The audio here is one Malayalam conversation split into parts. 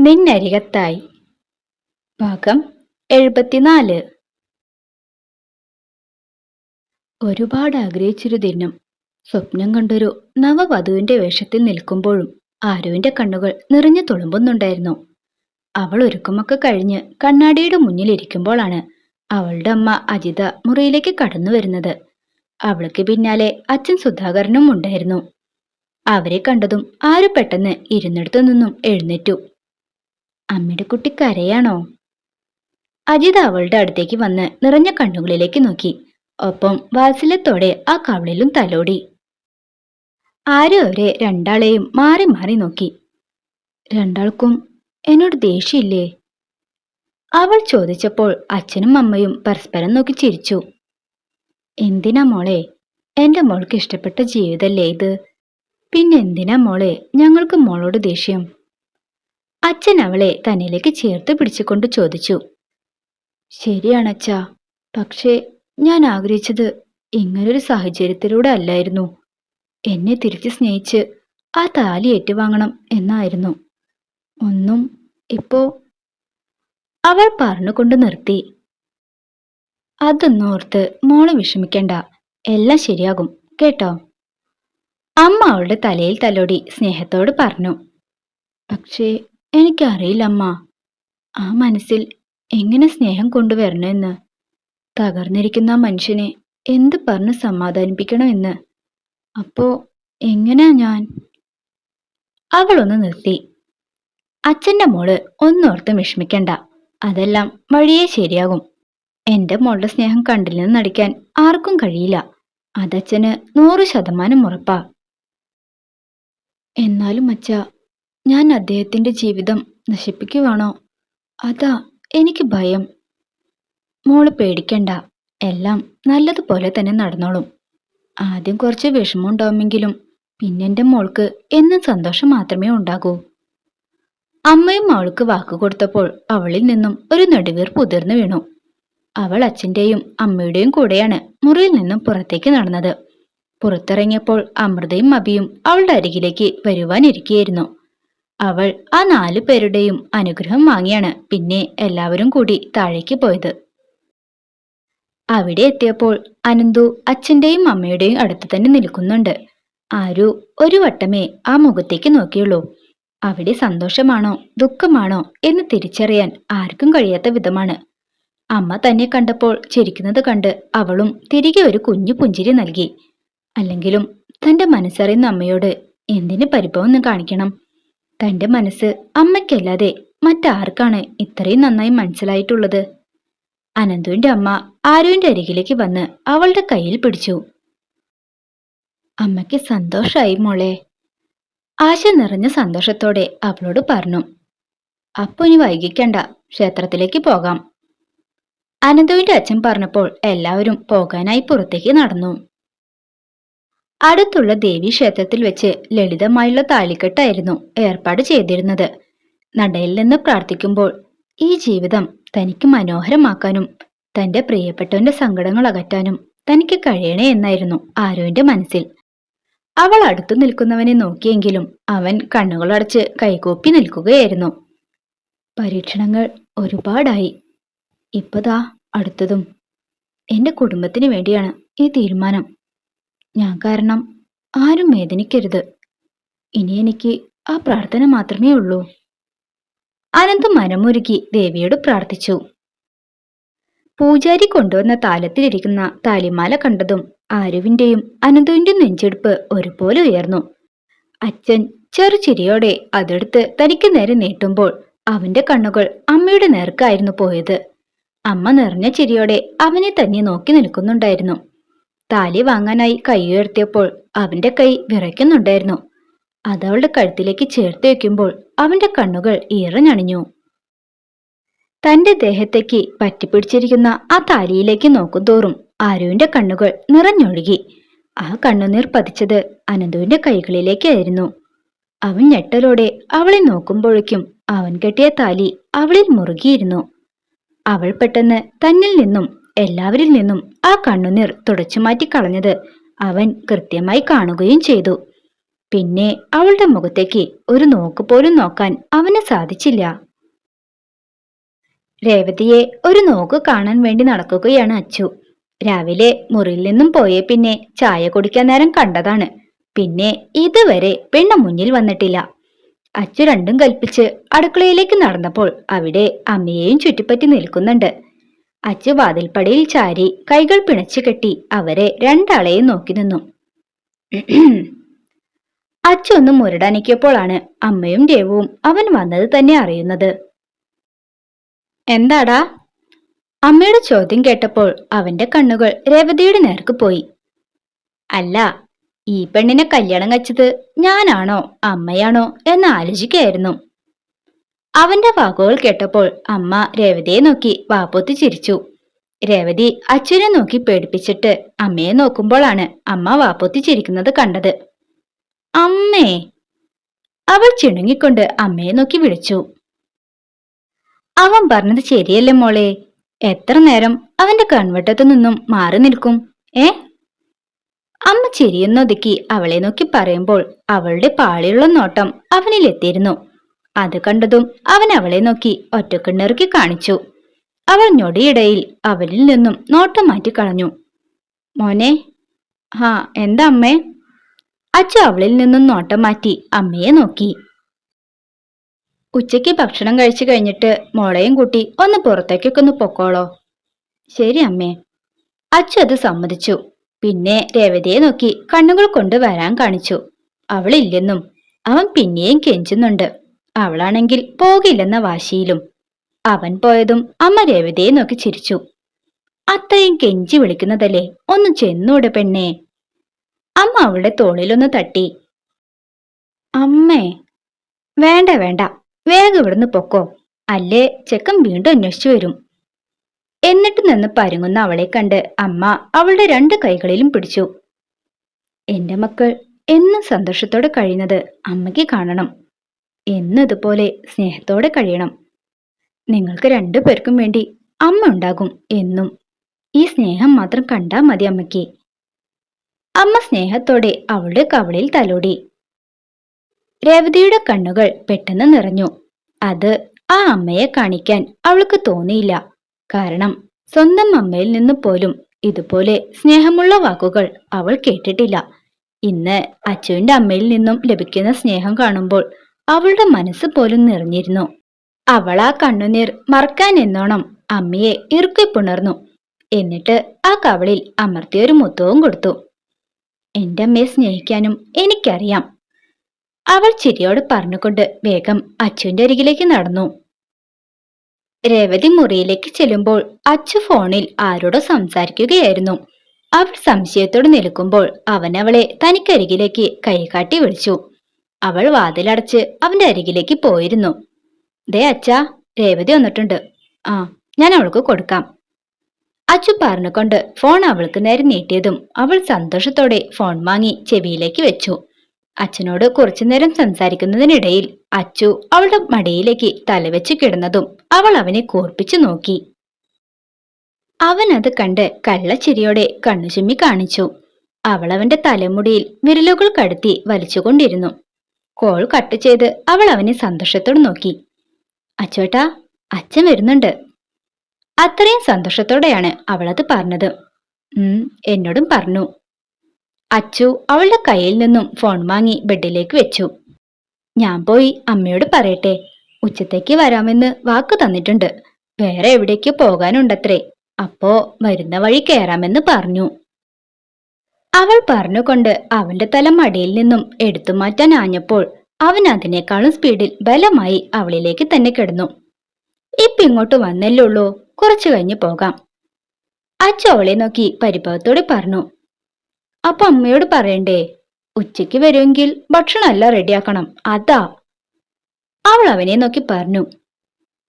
നിന്നരികത്തായി. ഭാഗം എഴുപത്തിനാല്. ഒരുപാട് ആഗ്രഹിച്ചൊരു ദിനം. സ്വപ്നം കണ്ടൊരു നവവധുവിന്റെ വേഷത്തിൽ നിൽക്കുമ്പോഴും ആരുവിന്റെ കണ്ണുകൾ നിറഞ്ഞു തുളുമ്പുന്നുണ്ടായിരുന്നു. അവൾ ഒരുക്കമൊക്കെ കഴിഞ്ഞ് കണ്ണാടിയുടെ മുന്നിലിരിക്കുമ്പോഴാണ് അവളുടെ അമ്മ അജിത മുറിയിലേക്ക് കടന്നു വരുന്നത്. അവൾക്ക് പിന്നാലെ അച്ഛൻ സുധാകരനും ഉണ്ടായിരുന്നു. അവരെ കണ്ടതും ആരും പെട്ടെന്ന് ഇരുന്നിടത്തു നിന്നും എഴുന്നേറ്റു. അമ്മയുടെ കുട്ടി കരയാണോ? അജിത് അവളുടെ അടുത്തേക്ക് വന്ന് നിറഞ്ഞ കണ്ണുകളിലേക്ക് നോക്കി. ഒപ്പം വാത്സല്യത്തോടെ ആ കവളിലും തലോടി. ആരും അവരെ രണ്ടാളെയും മാറി മാറി നോക്കി. രണ്ടാൾക്കും എന്നോട് ദേഷ്യമില്ലേ? അവൾ ചോദിച്ചപ്പോൾ അച്ഛനും അമ്മയും പരസ്പരം നോക്കി ചിരിച്ചു. എന്തിനാ മോളെ? എന്റെ മോൾക്ക് ഇഷ്ടപ്പെട്ട ജീവിതല്ലേ ഇത്? പിന്നെന്തിനാ മോളെ? ഞങ്ങൾക്ക് മോളോട് ദേഷ്യം. അച്ഛൻ അവളെ തന്നിലേക്ക് ചേർത്ത് പിടിച്ചുകൊണ്ട് ചോദിച്ചു. ശരിയാണച്ഛാ പക്ഷേ ഞാൻ ആഗ്രഹിച്ചത് ഇങ്ങനൊരു സാഹചര്യത്തിലൂടെ അല്ലായിരുന്നു. എന്നെ തിരിച്ച് സ്നേഹിച്ച് ആ താലി ഏറ്റുവാങ്ങണം എന്നായിരുന്നു. ഒന്നും ഇപ്പോ അവൾ പറഞ്ഞുകൊണ്ട് നിർത്തി. അതൊന്നോർത്ത് മോൾ വിഷമിക്കണ്ട എല്ലാം ശരിയാകും കേട്ടോ? അമ്മ അവളുടെ തലയിൽ തലോടി സ്നേഹത്തോട് പറഞ്ഞു. പക്ഷേ എനിക്കറിയില്ല അമ്മ ആ മനസ്സിൽ എങ്ങനെ സ്നേഹം കൊണ്ടുവരണമെന്ന് തകർന്നിരിക്കുന്ന ആ മനുഷ്യനെ എന്ത് പറഞ്ഞ് സമാധാനിപ്പിക്കണമെന്ന്. അപ്പോ എങ്ങനെയാ ഞാൻ? അവളൊന്ന് നിർത്തി. അച്ഛന്റെ മോൾ ഒന്നോർത്ത് വിഷമിക്കണ്ട. അതെല്ലാം വഴിയെ ശരിയാകും. എന്റെ മോളുടെ സ്നേഹം കണ്ടില്ലെന്ന് നടിക്കാൻ ആർക്കും കഴിയില്ല. അതച്ഛന് നൂറ് ശതമാനം ഉറപ്പാ. എന്നാലും അച്ഛ ഞാൻ അദ്ദേഹത്തിന്റെ ജീവിതം നശിപ്പിക്കുവാണോ? അതാ എനിക്ക് ഭയം. മോൾ പേടിക്കണ്ട. എല്ലാം നല്ലതുപോലെ തന്നെ നടന്നോളും. ആദ്യം കുറച്ച് വിഷമമുണ്ടാവുമെങ്കിലും പിന്നെ എന്റെ മോൾക്ക് എന്നും സന്തോഷം മാത്രമേ ഉണ്ടാകൂ. അമ്മയും അവൾക്ക് വാക്ക് കൊടുത്തപ്പോൾ അവളിൽ നിന്നും ഒരു നെടുവീർപ്പ് പുതിർന്നു വീണു. അവൾ അച്ഛന്റെയും അമ്മയുടെയും കൂടെയാണ് മുറിയിൽ നിന്നും പുറത്തേക്ക് നടന്നത്. പുറത്തിറങ്ങിയപ്പോൾ അമൃതയും അബിയും അവളുടെ അരികിലേക്ക് വരുവാനിരിക്കുകയായിരുന്നു അവൾ ആ നാലു പേരുടെയും അനുഗ്രഹം വാങ്ങിയാണ് പിന്നെ എല്ലാവരും കൂടി താഴേക്ക് പോയത്. അവിടെ എത്തിയപ്പോൾ അനന്തു അച്ഛന്റെയും അമ്മയുടെയും അടുത്ത് തന്നെ നിൽക്കുന്നുണ്ട്. ആരു ഒരു വട്ടമേ ആ മുഖത്തേക്ക് നോക്കിയുള്ളൂ. അവിടെ സന്തോഷമാണോ ദുഃഖമാണോ എന്ന് തിരിച്ചറിയാൻ ആർക്കും കഴിയാത്ത വിധമാണ്. അമ്മ തന്നെ കണ്ടപ്പോൾ ചിരിക്കുന്നത് കണ്ട് അവളും തിരികെ ഒരു കുഞ്ഞു പുഞ്ചിരി നൽകി. അല്ലെങ്കിലും തന്റെ മനസ്സറിയുന്ന അമ്മയോട് എന്തിന് പരിഭവം കാണിക്കണം? തന്റെ മനസ്സ് അമ്മയ്ക്കല്ലാതെ മറ്റാർക്കാണ് ഇത്രയും നന്നായി മനസ്സിലായിട്ടുള്ളത്. അനന്തുവിന്റെ അമ്മ ആരുവിന്റെ അരികിലേക്ക് വന്ന് അവളുടെ കയ്യിൽ പിടിച്ചു. അമ്മയ്ക്ക് സന്തോഷായി മോളെ. ആശ നിറഞ്ഞ സന്തോഷത്തോടെ അവളോട് പറഞ്ഞു. അപ്പൊ ഇനി വൈകിക്കണ്ട ക്ഷേത്രത്തിലേക്ക് പോകാം. അനന്തുവിന്റെ അച്ഛൻ പറഞ്ഞപ്പോൾ എല്ലാവരും പോകാനായി പുറത്തേക്ക് നടന്നു. അടുത്തുള്ള ദേവി ക്ഷേത്രത്തിൽ വെച്ച് ലളിതമായുള്ള താലിക്കെട്ടായിരുന്നു ഏർപ്പാട് ചെയ്തിരുന്നത്. നടയിൽ നിന്ന് പ്രാർത്ഥിക്കുമ്പോൾ ഈ ജീവിതം തനിക്ക് മനോഹരമാക്കാനും തന്റെ പ്രിയപ്പെട്ടവന്റെ സങ്കടങ്ങൾ അകറ്റാനും തനിക്ക് കഴിയണേ എന്നായിരുന്നു ആരോന്റെ മനസ്സിൽ. അവൾ അടുത്തു നിൽക്കുന്നവനെ നോക്കിയെങ്കിലും അവൻ കണ്ണുകളടച്ച് കൈകൂപ്പി നിൽക്കുകയായിരുന്നു. പരീക്ഷണങ്ങൾ ഒരുപാടായി. ഇപ്പതാ അടുത്തതും. എന്റെ കുടുംബത്തിന് വേണ്ടിയാണ് ഈ തീരുമാനം. ഞാൻ കാരണം ആരും വേദനിക്കരുത്. ഇനി എനിക്ക് ആ പ്രാർത്ഥന മാത്രമേ ഉള്ളൂ. അനന്ത് മനമൊരുക്കി ദേവിയോട് പ്രാർത്ഥിച്ചു. പൂജാരി കൊണ്ടുവന്ന താലത്തിലിരിക്കുന്ന താലിമാല കണ്ടതും ആരുവിന്റെയും അനന്തുവിന്റെയും നെഞ്ചെടുപ്പ് ഒരുപോലെ ഉയർന്നു. അച്ഛൻ ചെറുചിരിയോടെ അതെടുത്ത് തനിക്ക് നേരെ നീട്ടുമ്പോൾ അവന്റെ കണ്ണുകൾ അമ്മയുടെ നേർക്കായിരുന്നു പോയത്. അമ്മ നിറഞ്ഞ ചിരിയോടെ അവനെ തന്നെ നോക്കി നിൽക്കുന്നുണ്ടായിരുന്നു. താലി വാങ്ങാനായി കൈ ഉയർത്തിയപ്പോൾ അവന്റെ കൈ വിറയ്ക്കുന്നുണ്ടായിരുന്നു. അവളുടെ കഴുത്തിലേക്ക് ചേർത്ത് വെക്കുമ്പോൾ അവന്റെ കണ്ണുകൾ ഈറഞ്ഞണിഞ്ഞു. തന്റെ ദേഹത്തേക്ക് പറ്റിപ്പിടിച്ചിരിക്കുന്ന ആ താലിയിലേക്ക് നോക്കുന്തോറും ആരുവിന്റെ കണ്ണുകൾ നിറഞ്ഞൊഴുകി. ആ കണ്ണുനീർ പതിച്ചത് അനന്തുവിന്റെ കൈകളിലേക്കായിരുന്നു. അവൻ ഞെട്ടലോടെ അവളെ നോക്കുമ്പോഴേക്കും അവൻ കെട്ടിയ താലി അവളിൽ മുറുകിയിരുന്നു. അവൾ പെട്ടെന്ന് തന്നിൽ നിന്നും എല്ലാവരിൽ നിന്നും ആ കണ്ണുനീർ തുടച്ചുമാറ്റി കളഞ്ഞത് അവൻ കൃത്യമായി കാണുകയും ചെയ്തു. പിന്നെ അവളുടെ മുഖത്തേക്ക് ഒരു നോക്ക് പോലും നോക്കാൻ അവന് സാധിച്ചില്ല. രേവതിയെ ഒരു നോക്ക് കാണാൻ വേണ്ടി നടക്കുകയാണ് അച്ചു. രാവിലെ മുറിയിൽ നിന്നും പോയേ പിന്നെ ചായ കുടിക്കാൻ നേരം കണ്ടതാണ്. പിന്നെ ഇതുവരെ പെണ്ണ് മുന്നിൽ വന്നിട്ടില്ല. അച്ചു രണ്ടും കൽപ്പിച്ച് അടുക്കളയിലേക്ക് നടന്നപ്പോൾ അവിടെ അമ്മയെയും ചുറ്റിപ്പറ്റി നിൽക്കുന്നുണ്ട്. അച്ചു വാതിൽപ്പടിയിൽ ചാരി കൈകൾ പിണച്ചു കെട്ടി അവരെ രണ്ടാളെയും നോക്കി നിന്നു. അച്ചു ഒന്ന് മുരടനക്കിയപ്പോഴാണ് അമ്മയും ദേവവും അവൻ വന്നത് തന്നെ അറിയുന്നത്. എന്താടാ? അമ്മയുടെ ചോദ്യം കേട്ടപ്പോൾ അവന്റെ കണ്ണുകൾ രേവതിയുടെ നേർക്ക് പോയി. അല്ല ഈ പെണ്ണിനെ കല്യാണം കഴിച്ചത് ഞാനാണോ അമ്മയാണോ എന്ന് ആലോചിക്കായിരുന്നു അവന്റെ വാക്കുകൾ കേട്ടപ്പോൾ അമ്മ രേവതിയെ നോക്കി വാപ്പൊത്തി ചിരിച്ചു. രേവതി അച്ഛനെ നോക്കി പേടിപ്പിച്ചിട്ട് അമ്മയെ നോക്കുമ്പോഴാണ് അമ്മ വാപ്പൊത്തി ചിരിക്കുന്നത് കണ്ടത്. അമ്മേ! അവൾ ചിണുങ്ങിക്കൊണ്ട് അമ്മയെ നോക്കി വിളിച്ചു. അവൻ പറഞ്ഞത് ശരിയല്ലേ മോളെ? എത്ര നേരം അവന്റെ കൺവട്ടത്തു നിന്നും മാറി നിൽക്കും ഏ? അമ്മ ചിരിയുന്നൊതുക്കി അവളെ നോക്കി പറയുമ്പോൾ അവളുടെ പാളിയുള്ള നോട്ടം അവനിൽ എത്തിയിരുന്നു. അത് കണ്ടതും അവൻ അവളെ നോക്കി ഒറ്റക്കിണ്ണിറുക്കി കാണിച്ചു. അവൾ ഞൊടിയിടയിൽ അവളിൽ നിന്നും നോട്ടം മാറ്റി കളഞ്ഞു. മോനെ ഹാ എന്താ അമ്മേ? അച്ഛ അവളിൽ നിന്നും നോട്ടം മാറ്റി അമ്മയെ നോക്കി. ഉച്ചയ്ക്ക് ഭക്ഷണം കഴിച്ചു കഴിഞ്ഞിട്ട് മോളെയും കൂട്ടി ഒന്ന് പുറത്തേക്കൊക്കെ ഒന്ന് പൊക്കോളോ. ശരി അമ്മേ. അച്ഛ അത് സമ്മതിച്ചു. പിന്നെ രേവതിയെ നോക്കി കണ്ണുകൾ കൊണ്ട് വരാൻ കാണിച്ചു. അവളില്ലെന്നും അവൻ പിന്നെയും കെഞ്ചുന്നുണ്ട്. അവളാണെങ്കിൽ പോകില്ലെന്ന വാശിയിലും. അവൻ പോയതും അമ്മ രേവതിയെ നോക്കി ചിരിച്ചു. അത്രയും കെഞ്ചി വിളിക്കുന്നതല്ലേ? ഒന്ന് ചെന്നൂടെ പെണ്ണേ. അമ്മ അവളുടെ തോളിലൊന്ന് തട്ടി. അമ്മേ. വേണ്ട വേണ്ട. വേഗം ഇവിടുന്ന് പൊക്കോ. അല്ലേ? ചെക്കൻ വീണ്ടും അന്വേഷിച്ചു വരും. എന്നിട്ട് നിന്ന് പരുങ്ങുന്ന അവളെ കണ്ട് അമ്മ അവളുടെ രണ്ട് കൈകളിലും പിടിച്ചു. എന്റെ മക്കൾ എന്നും സന്തോഷത്തോടെ കഴിയുന്നത് അമ്മയ്ക്ക് കാണണം. എന്നതുപോലെ സ്നേഹത്തോടെ കഴിയണം. നിങ്ങൾക്ക് രണ്ടു പേർക്കും വേണ്ടി അമ്മ ഉണ്ടാകും എന്നും ഈ സ്നേഹം മാത്രം കണ്ടാ മതി അമ്മയ്ക്ക്. അമ്മ സ്നേഹത്തോടെ അവളുടെ കവളിൽ തലോടി. രേവതിയുടെ കണ്ണുകൾ പെട്ടെന്ന് നിറഞ്ഞു. അത് ആ അമ്മയെ കാണിക്കാൻ അവൾക്ക് തോന്നിയില്ല. കാരണം സ്വന്തം അമ്മയിൽ നിന്ന് പോലും ഇതുപോലെ സ്നേഹമുള്ള വാക്കുകൾ അവൾ കേട്ടിട്ടില്ല. ഇന്ന് അച്ചുവിന്റെ അമ്മയിൽ നിന്നും ലഭിക്കുന്ന സ്നേഹം കാണുമ്പോൾ അവളുടെ മനസ്സ് പോലും നിറഞ്ഞിരുന്നു. അവൾ ആ കണ്ണുനീർ മറക്കാൻ എന്നോണം അമ്മയെ ഇറുക്കി പുണർന്നു. എന്നിട്ട് ആ കവളിൽ അമർത്തിയൊരു മുത്തവും കൊടുത്തു. എന്റെ അമ്മയെ സ്നേഹിക്കാനും എനിക്കറിയാം. അവൾ ചിരിയോട് പറഞ്ഞുകൊണ്ട് വേഗം അച്ചുവിന്റെ അരികിലേക്ക് നടന്നു. രേവതി മുറിയിലേക്ക് ചെല്ലുമ്പോൾ അച്ചു ഫോണിൽ ആരോടോ സംസാരിക്കുകയായിരുന്നു. അവൾ സംശയത്തോട് നിൽക്കുമ്പോൾ അവൻ അവളെ തനിക്കരികിലേക്ക് കൈകാട്ടി വിളിച്ചു. അവൾ വാതിലടച്ച് അവന്റെ അരികിലേക്ക് പോയിരുന്നു. ദേ അച്ഛാ രേവതി വന്നിട്ടുണ്ട്. ആ ഞാൻ അവൾക്ക് കൊടുക്കാം. അച്ചു പറഞ്ഞുകൊണ്ട് ഫോൺ അവൾക്ക് നേരെ നീട്ടിയതും അവൾ സന്തോഷത്തോടെ ഫോൺ വാങ്ങി ചെവിയിലേക്ക് വെച്ചു. അച്ഛനോട് കുറച്ചു നേരം സംസാരിക്കുന്നതിനിടയിൽ അച്ചു അവളുടെ മടിയിലേക്ക് തലവെച്ച് കിടന്നതും അവൾ അവനെ കൂർപ്പിച്ചു നോക്കി. അവൻ അത് കണ്ട് കള്ളച്ചിരിയോടെ കണ്ണുചുമ്മി കാണിച്ചു. അവൾ അവന്റെ തലമുടിയിൽ വിരലുകൾ കടത്തി വലിച്ചുകൊണ്ടിരുന്നു. കോൾ കട്ട് ചെയ്ത് അവൾ അവനെ സന്തോഷത്തോട് നോക്കി. അച്ചോട്ടാ അച്ഛൻ വരുന്നുണ്ട്. അത്രയും സന്തോഷത്തോടെയാണ് അവളത് പറഞ്ഞത്. എന്നോടും പറഞ്ഞു. അച്ചു അവളുടെ കയ്യിൽ നിന്നും ഫോൺ വാങ്ങി ബെഡിലേക്ക് വെച്ചു. ഞാൻ പോയി അമ്മയോട് പറയട്ടെ. ഉച്ചത്തേക്ക് വരാമെന്ന് വാക്ക് തന്നിട്ടുണ്ട്. വേറെ എവിടേക്ക് പോകാനുണ്ടത്രേ. അപ്പോ വരുന്ന വഴി കയറാമെന്ന് പറഞ്ഞു. അവൾ പറഞ്ഞുകൊണ്ട് അവന്റെ തല മടിയിൽ നിന്നും എടുത്തു മാറ്റാൻ ആഞ്ഞപ്പോൾ അവൻ അതിനേക്കാളും സ്പീഡിൽ ബലമായി അവളിലേക്ക് തന്നെ കിടന്നു. ഇപ്പൊ ഇങ്ങോട്ട് വന്നല്ലേ ഉള്ളൂ കുറച്ചു കഴിഞ്ഞു പോകാം. അച്ഛ അവളെ നോക്കി പരിഭവത്തോടെ പറഞ്ഞു. അപ്പൊ അമ്മയോട് പറയണ്ടേ ഉച്ചയ്ക്ക് വരുമെങ്കിൽ ഭക്ഷണമെല്ലാം റെഡിയാക്കണം അതാ. അവൾ അവനെ നോക്കി പറഞ്ഞു.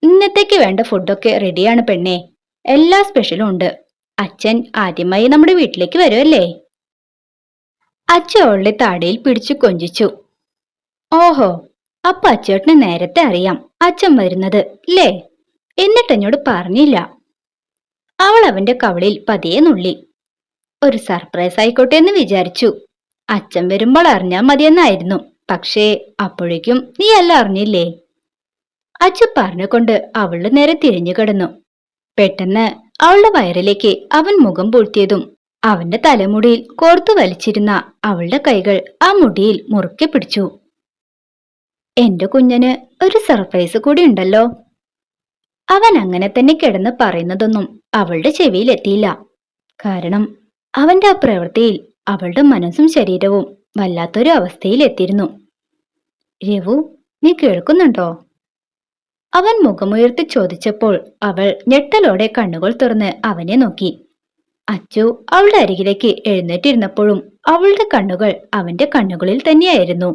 ഇന്നത്തേക്ക് വേണ്ട ഫുഡൊക്കെ റെഡിയാണ് പെണ്ണേ എല്ലാ സ്പെഷ്യലും ഉണ്ട്. അച്ഛൻ ആദ്യമായി നമ്മുടെ വീട്ടിലേക്ക് വരുമല്ലേ അച്ഛൻ അവളുടെ താടയിൽ പിടിച്ചു കൊഞ്ചിച്ചു. ഓഹോ അപ്പൊ അച്ചേട്ടന് നേരത്തെ അറിയാം അച്ഛൻ വരുന്നത് ഇല്ലേ എന്നിട്ട് എന്നോട് പറഞ്ഞില്ല. അവൾ അവന്റെ കവളിൽ പതിയെ നുള്ളി. ഒരു സർപ്രൈസ് ആയിക്കോട്ടെ എന്ന് വിചാരിച്ചു. അച്ഛൻ വരുമ്പോൾ അറിഞ്ഞാൽ മതിയെന്നായിരുന്നു. പക്ഷേ അപ്പോഴേക്കും നീ അല്ല അറിഞ്ഞില്ലേ? അച്ഛ പറഞ്ഞുകൊണ്ട് അവളുടെ നേരെ തിരിഞ്ഞു കിടന്നു. പെട്ടെന്ന് അവളുടെ വയറിലേക്ക് അവൻ മുഖം പൂഴ്ത്തിയതും അവന്റെ തലമുടിയിൽ കോർത്തു വലിച്ചിരുന്ന അവളുടെ കൈകൾ ആ മുടിയിൽ മുറുക്കി പിടിച്ചു. എന്റെ കുഞ്ഞന് ഒരു സർപ്രൈസ് കൂടി ഉണ്ടല്ലോ. അവൻ അങ്ങനെ തന്നെ കിടന്ന് പറയുന്നതൊന്നും അവളുടെ ചെവിയിൽ എത്തിയില്ല. കാരണം അവന്റെ ആ പ്രവൃത്തിയിൽ അവളുടെ മനസ്സും ശരീരവും വല്ലാത്തൊരു അവസ്ഥയിൽ എത്തിയിരുന്നു. രവു നീ കേൾക്കുന്നുണ്ടോ? അവൻ മുഖമുയർത്തി ചോദിച്ചപ്പോൾ അവൾ ഞെട്ടലോടെ കണ്ണുകൾ തുറന്ന് അവനെ നോക്കി. അച്ചു അവളുടെ അരികിലേക്ക് എഴുന്നേറ്റിരുന്നപ്പോഴും അവളുടെ കണ്ണുകൾ അവന്റെ കണ്ണുകളിൽ തന്നെയായിരുന്നു.